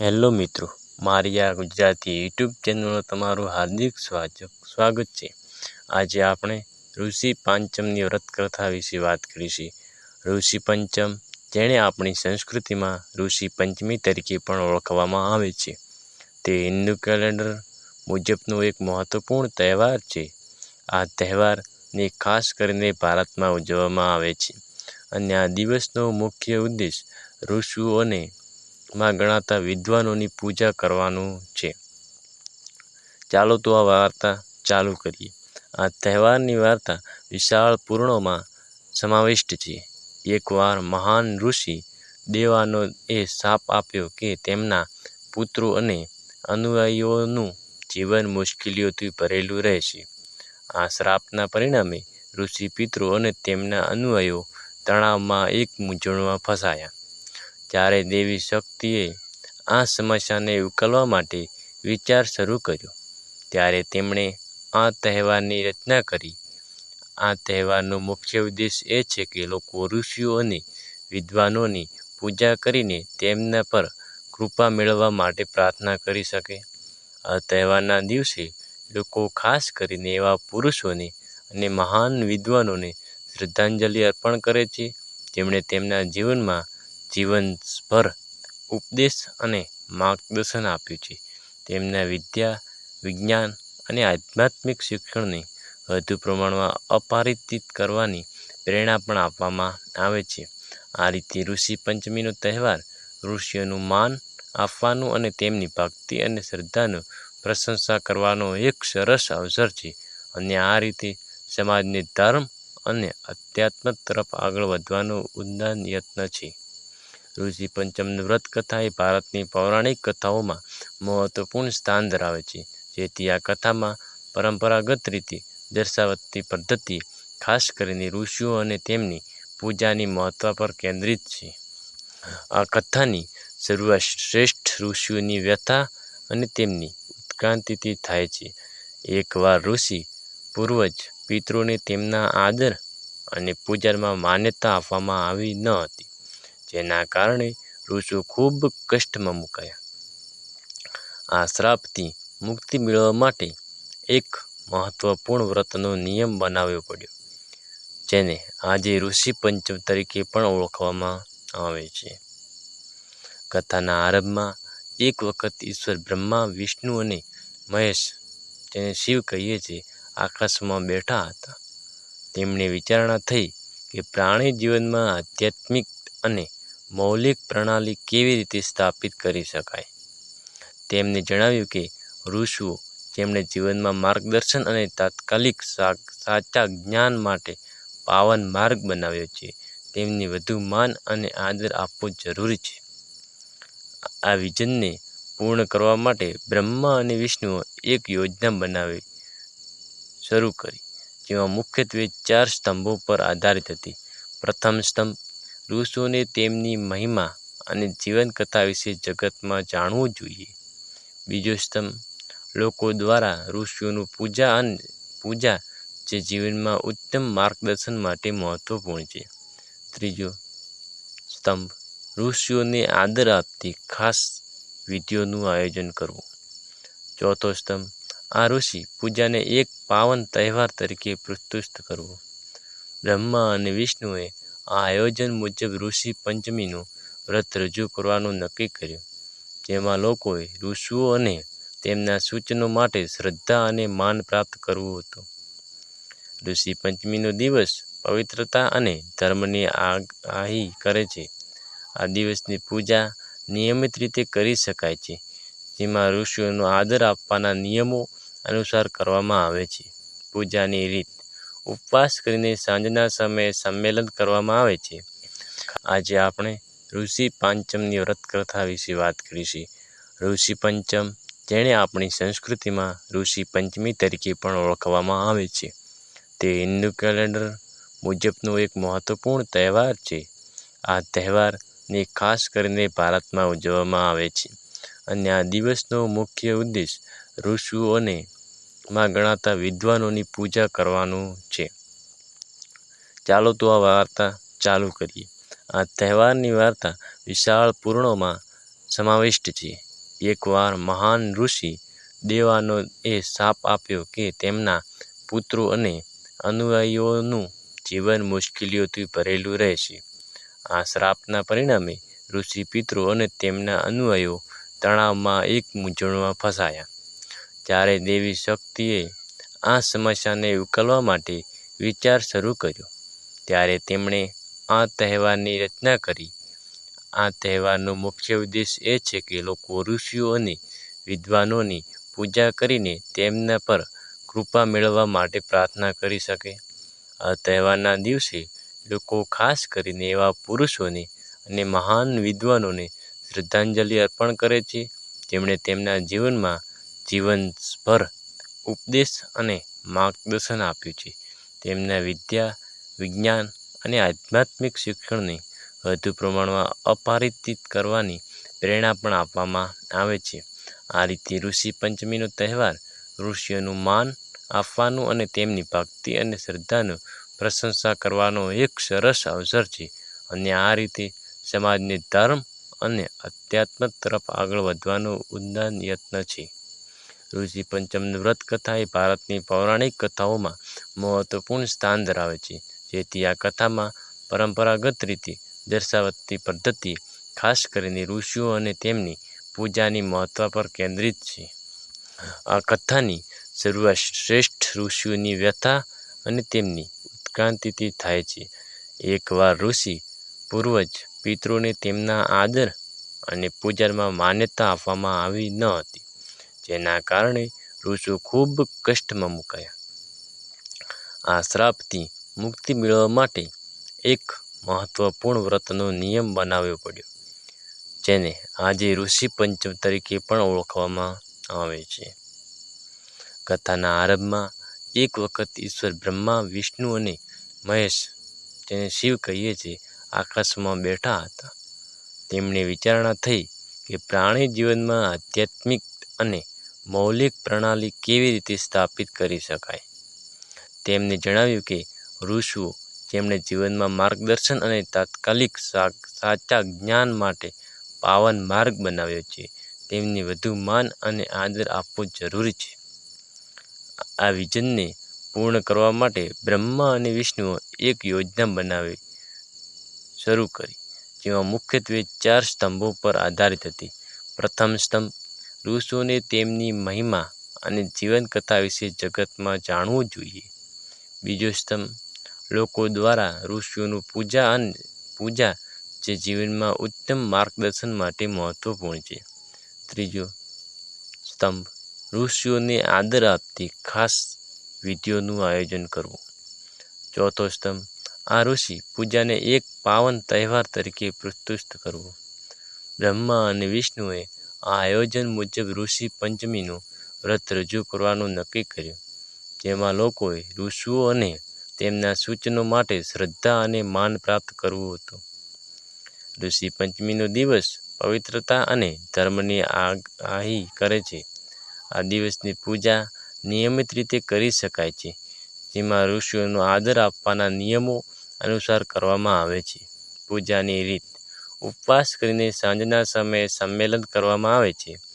Hello મિત્રો મારી આ ગુજરાતી યુટ્યુબ ચેનલમાં તમારું હાર્દિક સ્વાગત છે. આજે આપણે ઋષિ પાંચમની વ્રતકથા વિશે વાત કરીશું. ઋષિ પંચમ જેણે આપણી સંસ્કૃતિમાં ઋષિ પંચમી તરીકે પણ ઓળખવામાં આવે છે. તે હિન્દુ કેલેન્ડર મુજબનો એક મહત્વપૂર્ણ તહેવાર છે. આ તહેવારને ખાસ કરીને ભારતમાં ઉજવવામાં આવે છે. અને આ દિવસનો મુખ્ય ઉદ્દેશ ઋષિઓને માં ગણાતા વિદ્વાનોની પૂજા કરવાનું છે. ચાલો તો આ વાર્તા ચાલુ કરીએ. આ તહેવારની વાર્તા વિશાળ પૂર્ણોમાં સમાવિષ્ટ છે. એકવાર મહાન ઋષિ દેવાનો એ શાપ આપ્યો કે તેમના પુત્રો અને અનુયાયીઓનું જીવન મુશ્કેલીઓથી ભરેલું રહેશે. આ શ્રાપના પરિણામે ઋષિ પિત્રો અને તેમના અનુયાયીઓ તણાવમાં એક મૂંઝવણમાં ફસાયા. જ્યારે દેવી શક્તિએ આ સમસ્યાને ઉકેલવા માટે વિચાર શરૂ કર્યો. ત્યારે તેમણે આ તહેવારની રચના કરી. આ તહેવારનો મુખ્ય ઉદ્દેશ એ છે કે લોકો ઋષિઓ અને વિદ્વાનોની પૂજા કરીને તેમના પર કૃપા મેળવવા માટે પ્રાર્થના કરી શકે. આ તહેવારના દિવસે લોકો ખાસ કરીને એવા પુરુષોને અને મહાન વિદ્વાનોને શ્રદ્ધાંજલિ અર્પણ કરે છે. જેમણે તેમના જીવનમાં જીવનભર ઉપદેશ અને માર્ગદર્શન આપ્યું છે. તેમના વિદ્યા, વિજ્ઞાન અને આધ્યાત્મિક શિક્ષણને વધુ પ્રમાણમાં અપારિતિત કરવાની પ્રેરણા પણ આપવામાં આવે છે. આ રીતે ઋષિ પંચમીનો તહેવાર ઋષિઓનું માન આપવાનું અને તેમની ભક્તિ અને શ્રદ્ધાનું પ્રશંસા કરવાનો એક સરસ અવસર છે અને આ રીતે સમાજને ધર્મ અને અધ્યાત્મ તરફ આગળ વધવાનો ઉદાન યત્ન છે. ઋષિ પંચમની વ્રત કથા એ ભારતની પૌરાણિક કથાઓમાં મહત્વપૂર્ણ સ્થાન ધરાવે છે. જેથી આ કથામાં પરંપરાગત રીતે દર્શાવતી પદ્ધતિ ખાસ કરીને ઋષિઓ અને તેમની પૂજાની મહત્વ પર કેન્દ્રિત છે. આ કથાની શરૂઆત શ્રેષ્ઠ ઋષિઓની વ્યથા અને તેમની ઉત્ક્રાંતિથી થાય છે. એકવાર ઋષિ પૂર્વજ પિતૃને તેમના આદર અને પૂજામાં માન્યતા આપવામાં આવી ન હતી. જેના કારણે ઋષુ ખૂબ કષ્ટમાં મુકાયા. આ શ્રાપથી મુક્તિ મેળવવા માટે એક મહત્વપૂર્ણ વ્રતનો નિયમ બનાવવો પડ્યો, જેને આજે ઋષિ પંચમ તરીકે પણ ઓળખવામાં આવે છે. કથાના આરંભમાં એક વખત ઈશ્વર બ્રહ્મા, વિષ્ણુ અને મહેશ જેને શિવ કહીએ છીએ આકાશમાં બેઠા હતા. તેમણે વિચારણા થઈ કે પ્રાણી જીવનમાં આધ્યાત્મિક અને મૌલિક પ્રણાલી કેવી રીતે સ્થાપિત કરી શકાય? તેમને જણાવ્યું કે, ઋષિઓ જેમણે જીવનમાં માર્ગદર્શન અને તાત્કાલિક સાચા જ્ઞાન માટે પાવન માર્ગ બનાવ્યો છે, તેમને વધુ માન અને આદર આપવો જરૂરી છે. આ વિઝનને પૂર્ણ કરવા માટે બ્રહ્મા અને વિષ્ણુએ એક યોજના બનાવી, શરૂ કરી, જેમાં મુખ્યત્વે ચાર સ્તંભો પર આધારિત હતી. પ્રથમ સ્તંભ ઋષિઓને તેમની મહિમા અને જીવનકથા વિશે જગતમાં જાણવું જોઈએ. બીજો સ્તંભ, લોકો દ્વારા ઋષિઓનું પૂજા અને પૂજા જે જીવનમાં ઉત્તમ માર્ગદર્શન માટે મહત્વપૂર્ણ છે. ત્રીજો સ્તંભ, ઋષિઓને આદર આપતી ખાસ વિધિઓનું આયોજન કરવું. ચોથો સ્તંભ, આ ઋષિ પૂજાને એક પાવન તહેવાર તરીકે પ્રસ્તુત કરવું. બ્રહ્મા અને વિષ્ણુએ આ આયોજન મુજબ ઋષિ પંચમીનું વ્રત રજૂ કરવાનું નક્કી કર્યું. જેમાં લોકોએ ઋષિઓ અને તેમના સૂચનો માટે શ્રદ્ધા અને માન પ્રાપ્ત કરવું હતું. ઋષિ પંચમીનો દિવસ પવિત્રતા અને ધર્મની આગાહી કરે છે. આ દિવસની પૂજા નિયમિત રીતે કરી શકાય છે, જેમાં ઋષિઓનો આદર આપવાના નિયમો અનુસાર કરવામાં આવે છે. પૂજાની રીત ઉપવાસ કરીને સાંજના સમયે સંમેલન કરવામાં આવે છે. આજે આપણે ઋષિ પાંચમની વ્રત કથા વિશે વાત કરીશું. ઋષિ પંચમ, જેણે આપણી સંસ્કૃતિમાં ઋષિ પંચમી તરીકે પણ ઓળખવામાં આવે છે. તે હિન્દુ કેલેન્ડર મુજબનો એક મહત્વપૂર્ણ તહેવાર છે. આ તહેવારને ખાસ કરીને ભારતમાં ઉજવવામાં આવે છે. અને આ દિવસનો મુખ્ય ઉદ્દેશ ઋષિઓને માં ગણાતા વિદ્વાનોની પૂજા કરવાનું છે ચાલો તો આ વાર્તા ચાલુ કરીએ આ તહેવારની વાર્તા વિશાળ પૂર્ણોમાં સમાવિષ્ટ છે એકવાર મહાન ઋષિ દેવાનો એ શાપ આપ્યો કે તેમના પુત્રો અને અનુયાયીઓનું જીવન મુશ્કેલીઓથી ભરેલું રહેશે. આ શ્રાપના પરિણામે ઋષિ પિત્રો અને તેમના અનુયાયીઓ તણાવમાં એક મૂંઝવણમાં ફસાયા. જ્યારે દેવી શક્તિએ આ સમસ્યાને ઉકેલવા માટે વિચાર શરૂ કર્યો, ત્યારે તેમણે આ તહેવારની રચના કરી. આ તહેવારનો મુખ્ય ઉદ્દેશ એ છે કે લોકો ઋષિઓ અને વિદ્વાનોની પૂજા કરીને તેમના પર કૃપા મેળવવા માટે પ્રાર્થના કરી શકે. આ તહેવારના દિવસે લોકો ખાસ કરીને એવા પુરુષોને અને મહાન વિદ્વાનોને શ્રદ્ધાંજલિ અર્પણ કરે છે જેમણે તેમના જીવનમાં જીવનભર ઉપદેશ અને માર્ગદર્શન આપ્યું છે. તેમના વિદ્યા, વિજ્ઞાન અને આધ્યાત્મિક શિક્ષણને વધુ પ્રમાણમાં અપારિતિત કરવાની પ્રેરણા પણ આપવામાં આવે છે. આ રીતે ઋષિ પંચમીનો તહેવાર ઋષિઓનું માન આપવાનું અને તેમની ભક્તિ અને શ્રદ્ધાનું પ્રશંસા કરવાનો એક સરસ અવસર છે અને આ રીતે સમાજને ધર્મ અને અધ્યાત્મ તરફ આગળ વધવાનો ઉદાન યત્ન છે. ઋષિ પંચમની વ્રત કથા એ ભારતની પૌરાણિક કથાઓમાં મહત્વપૂર્ણ સ્થાન ધરાવે છે. જેથી આ કથામાં પરંપરાગત રીતે દર્શાવતી પદ્ધતિ ખાસ કરીને ઋષિઓ અને તેમની પૂજાની મહત્વ પર કેન્દ્રિત છે. આ કથાની શરૂઆત શ્રેષ્ઠ ઋષિઓની વ્યથા અને તેમની ઉત્ક્રાંતિથી થાય છે. એકવાર ઋષિ પૂર્વજ પિતૃને તેમના આદર અને પૂજામાં માન્યતા આપવામાં આવી ન હતી, જેના કારણે ઋષુ ખૂબ કષ્ટમાં મુકાયા. આ શ્રાપથી મુક્તિ મેળવવા માટે એક મહત્વપૂર્ણ વ્રતનો નિયમ બનાવવો પડ્યો, જેને આજે ઋષિ પંચમ તરીકે પણ ઓળખવામાં આવે છે. કથાના આરંભમાં એક વખત ઈશ્વર બ્રહ્મા, વિષ્ણુ અને મહેશ, જેને શિવ કહીએ છીએ, આકાશમાં બેઠા હતા. તેમણે વિચારણા થઈ કે પ્રાણી જીવનમાં આધ્યાત્મિક અને મૌલિક પ્રણાલી કેવી રીતે સ્થાપિત કરી શકાય. તેમને જણાવ્યું કે ઋષિઓ, જેમણે જીવનમાં માર્ગદર્શન અને તાત્કાલિક સાચા જ્ઞાન માટે પાવન માર્ગ બનાવ્યો છે, તેમને વધુ માન અને આદર આપવો જરૂરી છે. આ વિઝનને પૂર્ણ કરવા માટે બ્રહ્મા અને વિષ્ણુએ એક યોજના બનાવી શરૂ કરી, જેમાં મુખ્યત્વે ચાર સ્તંભો પર આધારિત હતી. પ્રથમ સ્તંભ, ઋષિઓને તેમની મહિમા અને જીવનકથા વિશે જગતમાં જાણવું જોઈએ. બીજો સ્તંભ, લોકો દ્વારા ઋષિઓનું પૂજા અને પૂજા જે જીવનમાં ઉત્તમ માર્ગદર્શન માટે મહત્વપૂર્ણ છે. ત્રીજો સ્તંભ, ઋષિઓને આદર આપતી ખાસ વિધિઓનું આયોજન કરવું. ચોથો સ્તંભ, આ ઋષિ પૂજાને એક પાવન તહેવાર તરીકે પ્રસ્તુત કરવું. બ્રહ્મા અને વિષ્ણુએ આ આયોજન મુજબ ઋષિ પંચમીનું વ્રત રજૂ કરવાનું નક્કી કર્યું, જેમાં લોકોએ ઋષિઓ અને તેમના સૂચનો માટે શ્રદ્ધા અને માન પ્રાપ્ત કરવું હતું. ઋષિ પંચમીનો દિવસ પવિત્રતા અને ધર્મની આગાહી કરે છે. આ દિવસની પૂજા નિયમિત રીતે કરી શકાય છે, જેમાં ઋષિઓનો આદર આપવાના નિયમો અનુસાર કરવામાં આવે છે. પૂજાની રીત: ઉપવાસ કરીને સાંજના સમયે સંમેલન કરવામાં આવે છે.